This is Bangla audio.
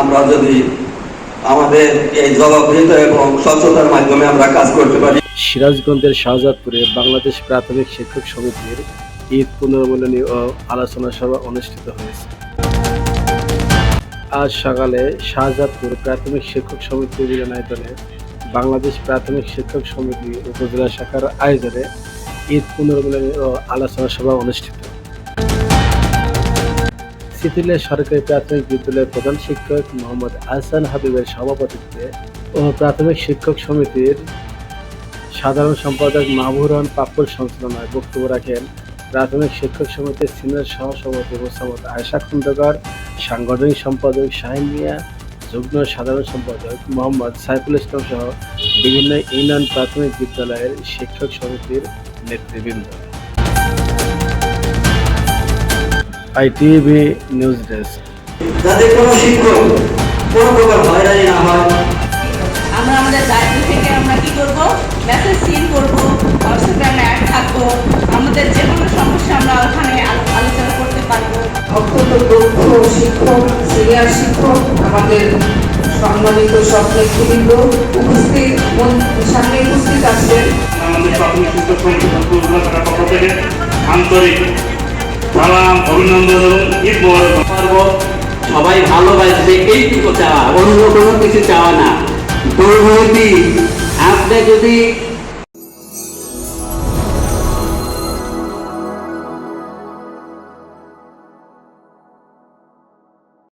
আমরা যদি আমাদের এই জবাবদিহিতা এবং স্বচ্ছতার মাধ্যমে আমরা কাজ করতে পারি। সিরাজগঞ্জের শাহজাদপুরে বাংলাদেশ প্রাথমিক শিক্ষক সমিতির ঈদ পুনর্মূলনী ও আলোচনা সভা অনুষ্ঠিত হয়েছে। আজ সকালে শাহজাদপুর প্রাথমিক শিক্ষক সমিতি মিলনায়তনে বাংলাদেশ প্রাথমিক শিক্ষক সমিতি উপজেলা শাখার আয়োজনে ঈদ পুনর্মূলনী ও আলোচনা সভা অনুষ্ঠিত। সিথিলে সরকারি প্রাথমিক বিদ্যালয়ের প্রধান শিক্ষক মোহাম্মদ আহসান হাবিবের সভাপতিত্বে ও প্রাথমিক শিক্ষক সমিতির সাধারণ সম্পাদক মাহবুর রহমান সঞ্চালনায় বক্তব্য রাখেন প্রাথমিক শিক্ষক সমিতির সিনিয়র সহসভাপতি মোসামত আয়সা খন্দকার, সাংগঠনিক সম্পাদক শাহিন মিয়া, যুগ্ম সাধারণ সম্পাদক মোহাম্মদ সাইফুল ইসলাম সহ বিভিন্ন ইউনিয়ন প্রাথমিক বিদ্যালয়ের শিক্ষক সমিতির নেতৃবৃন্দ। ITV news desk. যাতে কোনো শিক্ষক কোনো প্রকার হয়রানি না হয়। আমরা আমাদের দায়িত্ব থেকে আমরা কি করব? মেসেজ সিন করব হোয়াটসঅ্যাপে আমরা অ্যাড থাকব আমাদের যে কোনো সমস্যা আমরা ওখানে আলোচনা করতে পারব। অত্যন্ত দক্ষ শিক্ষক সিনিয়র শিক্ষক আমাদের সম্মানিত সব নেতৃবৃন্দ উপস্থিত সামনে উপস্থিত আছেন। আমাদের প্রাথমিক শিক্ষক পক্ষ থেকে আন্তরিক সালাম, অভিনন্দন, ঈদ মোবারক। পারব। সবাই ভালোবাসবে, এইটুকু চাওয়া। অন্য কোনো কিছু চাওয়া না। দুর্নীতি আপনি যদি